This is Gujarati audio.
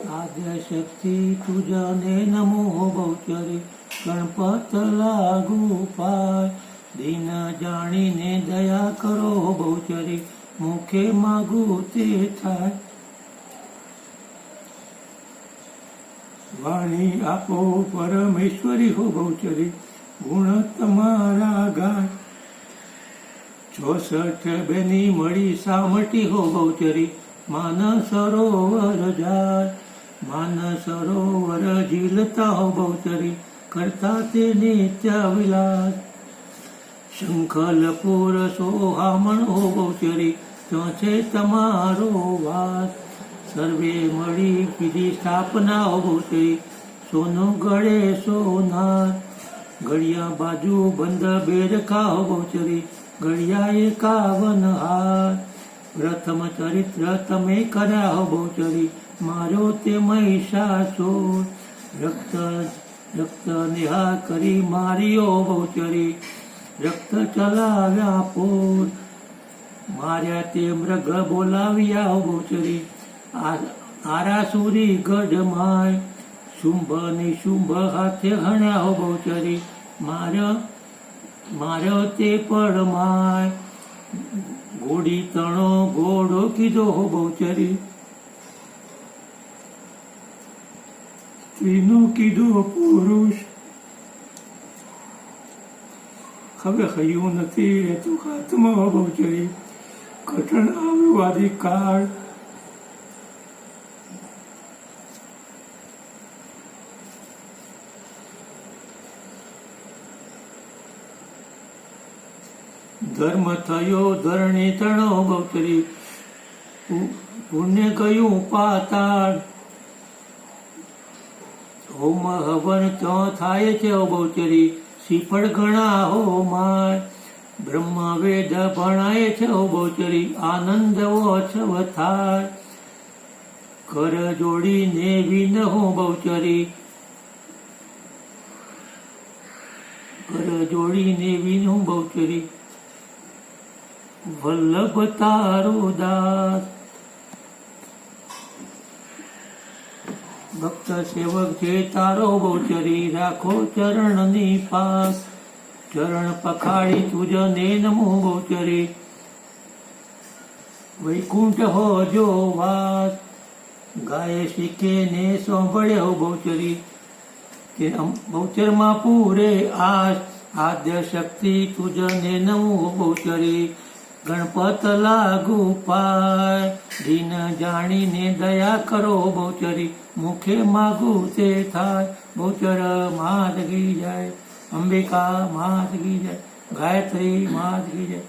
શક્તિ તુજને નમો બહુચરી ગણપત લાગુ પાય દિન જાણીને દયા કરો બહુચરી મુખે માગું તે થાય વાણી આપો પરમેશ્વરી હો બહુચરી ગુણ તમારા ગાય ચોસઠ બેની મળી સામટી હો બહુચરી માન સરોવર જાય માન સરોવર ઝીલતા હો બહુચરી કરતા તે નિત્ય વિલાસ શંખલપુર સોહામણ હો બહુચરી તો છે તમારો વાસ સર્વે મળી કીધી સ્થાપના હો બહુચરી સોનું ગળે સોનાર ઘડિયા બાજુ બંધ બેરખા હો બહુચરી ઘડિયા એકાવન હાર પ્રથમ ચરિત્ર તમે કર્યા બહુચરી મારો તે મહિષાસુર. રક્ત રક્ત નિહા કરી માર્યો બહુચરી રક્ત ચલાવ્યા પૂર. માર્યા તે મૃગ બોલાવ્યા બહુચરી આરાસુરી ગઢ માય શુંભ નિશુંભ હાથે હણ્યા બહુચરી માર માર તે પડમાય ઘોડી તણો ઘોડો કીધો હો બહુચરી. સ્ત્રીનો કીધું પુરુષ. હવે હૈયું નથી એ તો હો બહુચરી. કઠણ આવ્યું આદિ કાળ ધર્મ થયો, ધરણી તણો બહુચરી પુણ્ય કયું પાતાળ. હોમ હવન તો થાય છે બહુચરી શ્રીફળ ઘણા હો માય. બ્રહ્મ વેદ ભણાય છે ઓ આનંદ ઓછવ થાય. કર જોડીને વિન હો બહુચરી. કર જોડીને વિન હું બહુચરી. વલ્લભ તારો દાસ. ભક્ત સેવક છે તારો ગોચરી રાખો ચરણની પાસ. ચરણ પખાડી તુજને નમો ગોચરી. વૈકુંઠ હો જો વાસ. ગાય શીખે ને સાંભળ્યો ગોચરી. કે બહુચરમાં પૂરે આશ આદ્ય શક્તિ તુજને નમો બહુચરી ગણપત લાગુ પાય. દિન જાણીને દયા કરો બહુચરી, મુખે માગું તે થાય. બહુચર માધગી જાય અંબિકા માધગી જાય ગાયત્રી માધગી જાય